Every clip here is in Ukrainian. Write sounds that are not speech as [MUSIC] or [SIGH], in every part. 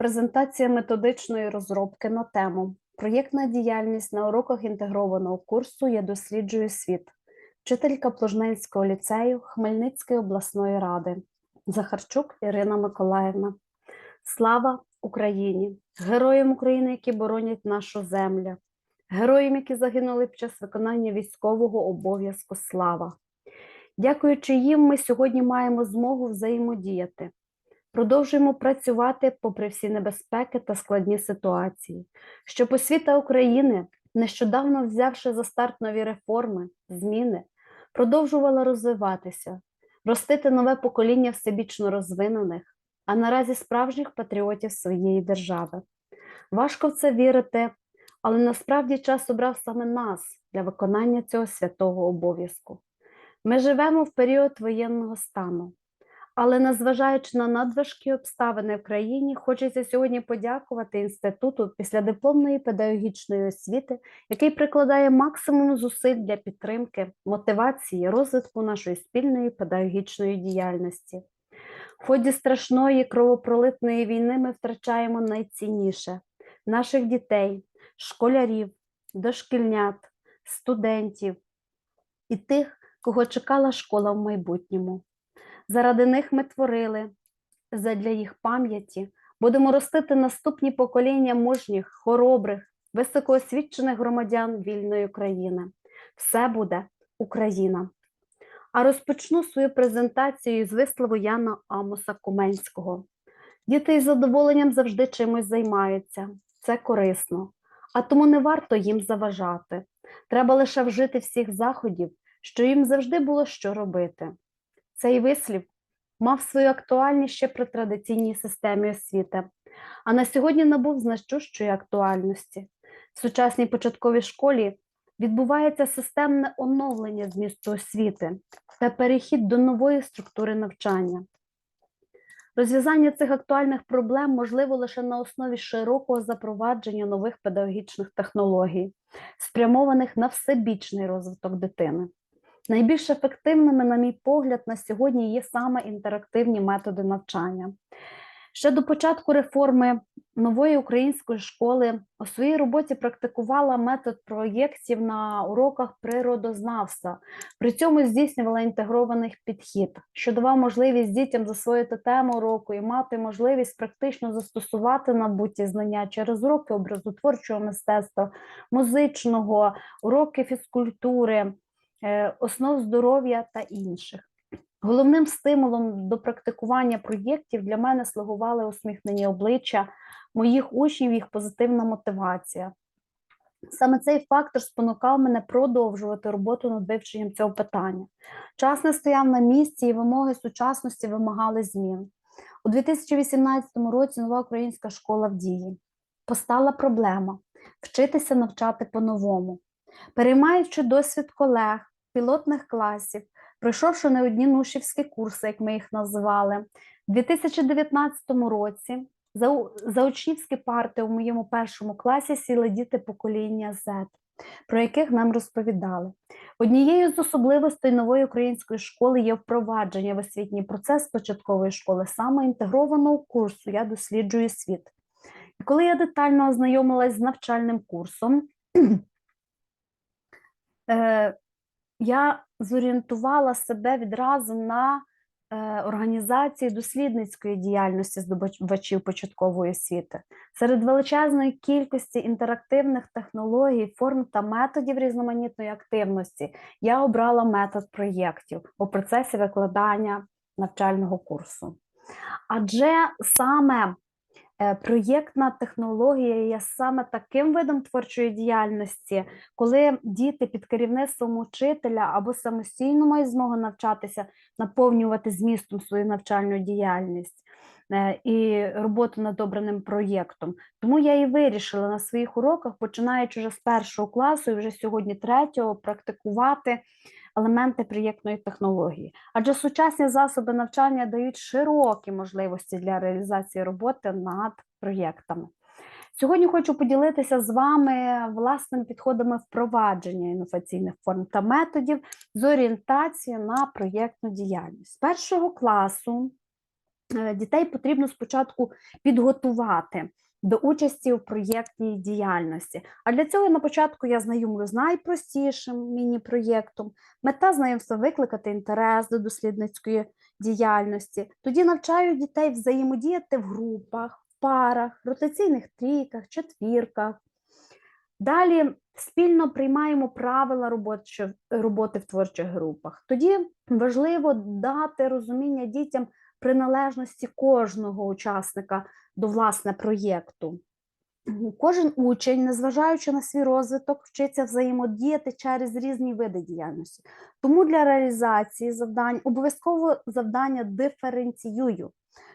Презентація методичної розробки на тему Проєктна діяльність на уроках інтегрованого курсу Я досліджую світ. Вчителька Плужненського ліцею Хмельницької обласної ради Захарчук Ірина Миколаївна. Слава Україні! Героям України, які боронять нашу землю, героям, які загинули під час виконання військового обов'язку. Слава! Дякуючи їм, ми сьогодні маємо змогу взаємодіяти. Продовжуємо працювати попри всі небезпеки та складні ситуації, щоб освіта України, нещодавно взявши за старт нові реформи, зміни, продовжувала розвиватися, ростити нове покоління всебічно розвинених, а наразі справжніх патріотів своєї держави. Важко в це вірити, але насправді час обрав саме нас для виконання цього святого обов'язку. Ми живемо в період воєнного стану. Але незважаючи на надважкі обставини в країні, хочеться сьогодні подякувати інституту після дипломної педагогічної освіти, який прикладає максимум зусиль для підтримки, мотивації, розвитку нашої спільної педагогічної діяльності. В ході страшної кровопролитної війни ми втрачаємо найцінніше наших дітей, школярів, дошкільнят, студентів і тих, кого чекала школа в майбутньому. Заради них ми творили, задля їх пам'яті будемо ростити наступні покоління мужніх, хоробрих, високоосвічених громадян вільної України. Все буде Україна. А розпочну свою презентацію з вислову Яна Амоса Куменського. Діти із задоволенням завжди чимось займаються, це корисно, а тому не варто їм заважати. Треба лише вжити всіх заходів, що їм завжди було що робити. Цей вислів мав свою актуальність ще при традиційній системі освіти, а на сьогодні набув значущої актуальності. В сучасній початковій школі відбувається системне оновлення змісту освіти та перехід до нової структури навчання. Розв'язання цих актуальних проблем можливо лише на основі широкого запровадження нових педагогічних технологій, спрямованих на всебічний розвиток дитини. Найбільш ефективними, на мій погляд, на сьогодні є саме інтерактивні методи навчання. Ще до початку реформи нової української школи у своїй роботі практикувала метод проєктів на уроках природознавства, при цьому здійснювала інтегрований підхід, що давав можливість дітям засвоїти тему уроку і мати можливість практично застосувати набуті знання через уроки образотворчого мистецтва, музичного, уроки фізкультури. Е, основ здоров'я та інших. Головним стимулом до практикування проєктів для мене слугували усміхнені обличчя моїх учнів, їх позитивна мотивація. Саме цей фактор спонукав мене продовжувати роботу над вивченням цього питання. Час не стояв на місці, і вимоги сучасності вимагали змін. У 2018 році нова українська школа в дії. Постала проблема вчитися навчати по-новому. Переймаючи досвід колег, пілотних класів, пройшовши не одні нушівські курси, як ми їх називали. У 2019 році за, за учнівські парти у моєму першому класі сіли діти покоління Z, про яких нам розповідали. Однією з особливостей нової української школи є впровадження в освітній процес початкової школи, саме інтегрованого курсу Я досліджую світ. І коли я детально ознайомилась з навчальним курсом, [CLEARS THROAT] е, я зорієнтувала себе відразу на е, організації дослідницької діяльності здобувачів початкової освіти. Серед величезної кількості інтерактивних технологій, форм та методів різноманітної активності я обрала метод проєктів у процесі викладання навчального курсу. Адже саме проєктна технологія є саме таким видом творчої діяльності, коли діти під керівництвом учителя або самостійно мають змогу навчатися, наповнювати змістом свою навчальну діяльність. Е, і роботу над обраним проєктом. Тому я і вирішила на своїх уроках, починаючи вже з першого класу і вже сьогодні третього, практикувати елементи проєктної технології, адже сучасні засоби навчання дають широкі можливості для реалізації роботи над проєктами. Сьогодні хочу поділитися з вами власними підходами впровадження інноваційних форм та методів з орієнтації на проєктну діяльність. З першого класу е, дітей потрібно спочатку підготувати до участі у проєктній діяльності. А для цього на початку я знайомлю з найпростішим міні-проєктом. Мета знайомства викликати інтерес до дослідницької діяльності. Тоді навчаю дітей взаємодіяти в групах, в парах, ротаційних трійках, четвірках. Далі спільно приймаємо правила робочі- роботи в творчих групах. Тоді важливо дати розуміння дітям приналежності кожного учасника до власне проєкту. Кожен учень, незважаючи на свій розвиток, вчиться взаємодіяти через різні види діяльності. Тому для реалізації завдань обов'язково завдання диференціюю,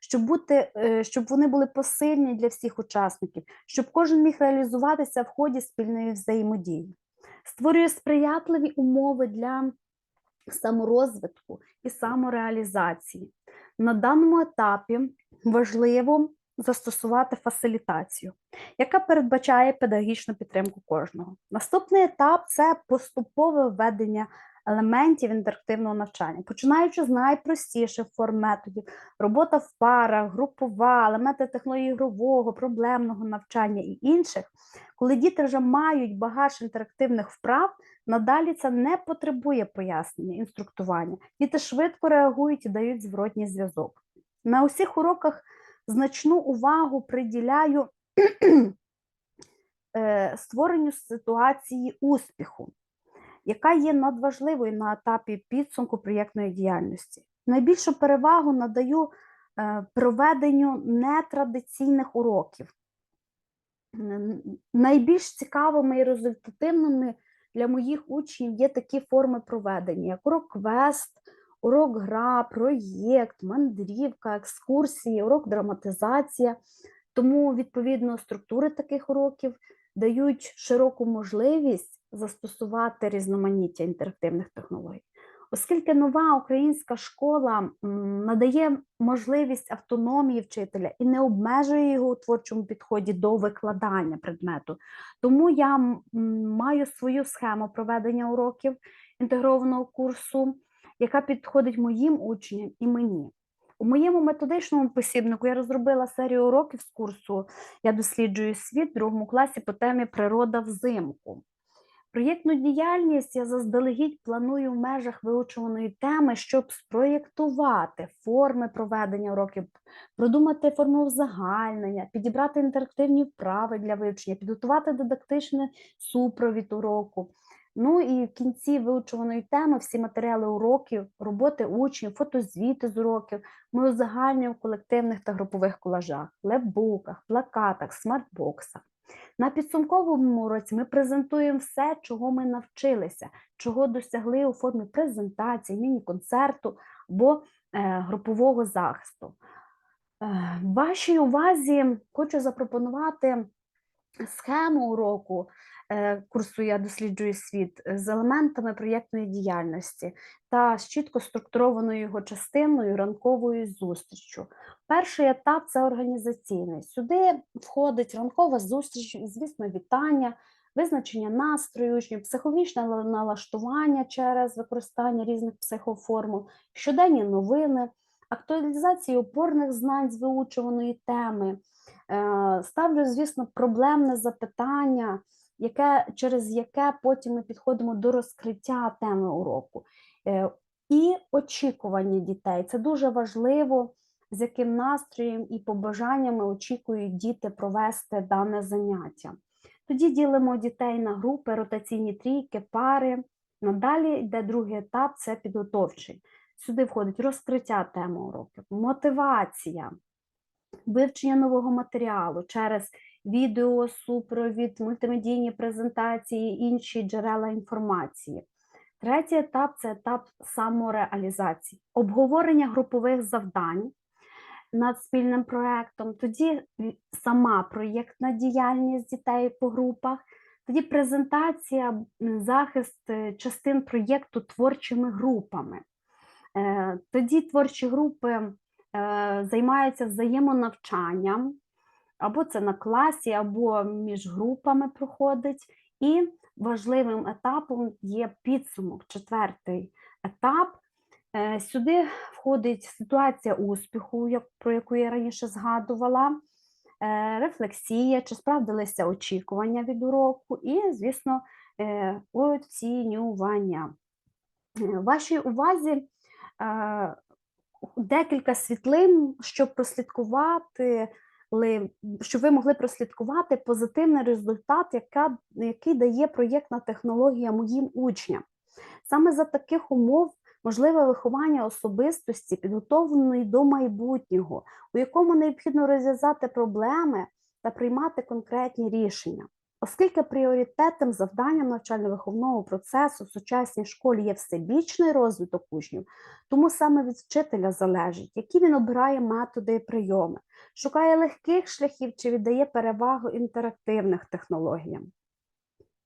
щоб, бути, е, щоб вони були посильні для всіх учасників, щоб кожен міг реалізуватися в ході спільної взаємодії. Створює сприятливі умови для саморозвитку і самореалізації. На даному етапі важливо застосувати фасилітацію, яка передбачає педагогічну підтримку кожного. Наступний етап це поступове введення елементів інтерактивного навчання, починаючи з найпростіших форм методів, робота в парах, групова, елементи технології ігрового, проблемного навчання і інших. Коли діти вже мають багаж інтерактивних вправ, надалі це не потребує пояснення, інструктування. Діти швидко реагують і дають зворотній зв'язок. На усіх уроках значну увагу приділяю [CLEARS THROAT] е, створенню ситуації успіху, яка є надважливою на етапі підсумку проєктної діяльності. Найбільшу перевагу надаю е, проведенню нетрадиційних уроків. Найбільш цікавими і результативними для моїх учнів є такі форми проведення, як урок-квест, урок гра, проєкт, мандрівка, екскурсії, урок драматизація. Тому, відповідно, структури таких уроків дають широку можливість застосувати різноманіття інтерактивних технологій. Оскільки нова українська школа надає можливість автономії вчителя і не обмежує його у творчому підході до викладання предмету, тому я маю свою схему проведення уроків інтегрованого курсу, яка підходить моїм учням і мені. У моєму методичному посібнику я розробила серію уроків з курсу Я досліджую світ в другому класі по темі Природа взимку. Проєктну діяльність я заздалегідь планую в межах вивчуваної теми, щоб спроєктувати форми проведення уроків, продумати форму узагальнення, підібрати інтерактивні вправи для вивчення, підготувати дидактичний супровід уроку. Ну і в кінці вивчуваної теми всі матеріали уроків, роботи учнів, фотозвіти з уроків ми узагальнюємо в колективних та групових колажах, лепбуках, плакатах, смартбоксах. На підсумковому уроці ми презентуємо все, чого ми навчилися, чого досягли у формі презентації, міні-концерту або е, групового захисту. Е, вашій увазі хочу запропонувати схему уроку курсу Я досліджую світ з елементами проєктної діяльності та з чітко структурованою його частиною ранковою зустріччю. Перший етап це організаційний. Сюди входить ранкова зустріч, звісно, вітання, визначення настрою психологічне налаштування через використання різних психоформул, щоденні новини, актуалізація опорних знань з виучуваної теми. Е, Ставлю, звісно, проблемне запитання, яке, через яке потім ми підходимо до розкриття теми уроку. Е, І очікування дітей. Це дуже важливо, з яким настроєм і побажаннями очікують діти провести дане заняття. Тоді ділимо дітей на групи, ротаційні трійки, пари. Надалі йде другий етап це підготовчий. Сюди входить розкриття теми уроків, мотивація, вивчення нового матеріалу через відео, супровід, мультимедійні презентації, інші джерела інформації. Третій етап це етап самореалізації, обговорення групових завдань над спільним проєктом, тоді сама проєктна діяльність дітей по групах, тоді презентація, захист е, частин проєкту творчими групами. Е, Тоді творчі групи е, займаються взаємонавчанням, або це на класі, або між групами проходить. І важливим етапом є підсумок, четвертий етап Е, Сюди входить ситуація успіху, про яку я раніше згадувала, е, рефлексія, чи справдилися очікування від уроку, і, звісно, е, оцінювання. Е, Вашій увазі декілька світлин, щоб прослідкувати, щоб ви могли прослідкувати позитивний результат, яка, який дає проєктна технологія моїм учням. Саме за таких умов можливе виховання особистості, підготовленої до майбутнього, у якому необхідно розв'язати проблеми та приймати конкретні рішення. Оскільки пріоритетним завданням навчально-виховного процесу в сучасній школі є всебічний розвиток учнів, тому саме від вчителя залежить, які він обирає методи і прийоми, шукає легких шляхів чи віддає перевагу інтерактивних технологіям.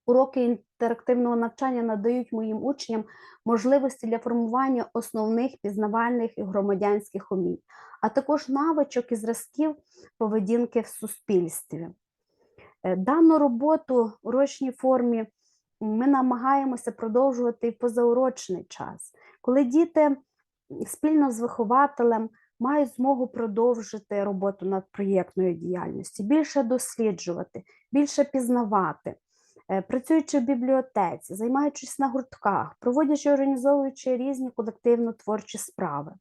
Уроки інтерактивного навчання надають моїм учням можливості для формування основних пізнавальних і громадянських умінь, а також навичок і зразків поведінки в суспільстві. Е, Дану роботу в урочній формі ми намагаємося продовжувати і позаурочний час, коли діти спільно з вихователем мають змогу продовжити роботу над проєктною діяльністю, більше досліджувати, більше пізнавати. Е, Працюючи в бібліотеці, займаючись на гуртках, проводячи організовуючи різні колективно-творчі справи.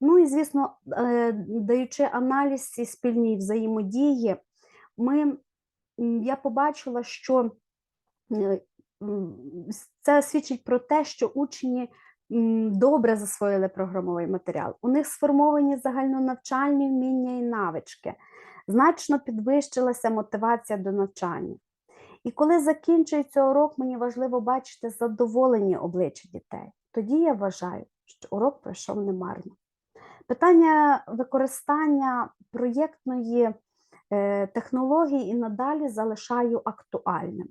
Ну і, звісно, е, даючи аналіз цій спільній взаємодії, ми, я побачила, що е, це свідчить про те, що учні добре засвоїли програмовий матеріал. У них сформовані загальнонавчальні вміння і навички, значно підвищилася мотивація до навчання. І коли закінчується урок, мені важливо бачити задоволені обличчя дітей. Тоді я вважаю, що урок пройшов немарно. Питання використання проєктної технології і надалі залишаю актуальним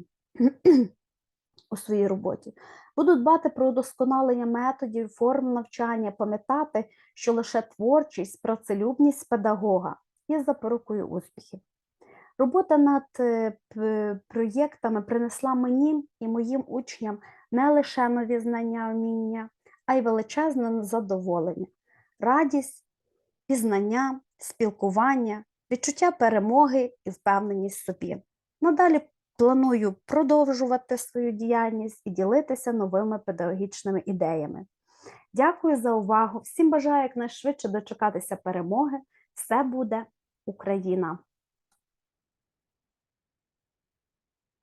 у своїй роботі. Буду дбати про удосконалення методів, форм навчання, пам'ятати, що лише творчість, працелюбність педагога є запорукою успіхів. Робота над е, проєктами принесла мені і моїм учням не лише нові знання, вміння, а й величезне задоволення, радість, пізнання, спілкування, відчуття перемоги і впевненість в собі. Надалі планую продовжувати свою діяльність і ділитися новими педагогічними ідеями. Дякую за увагу. Всім бажаю якнайшвидше дочекатися перемоги. Все буде Україна!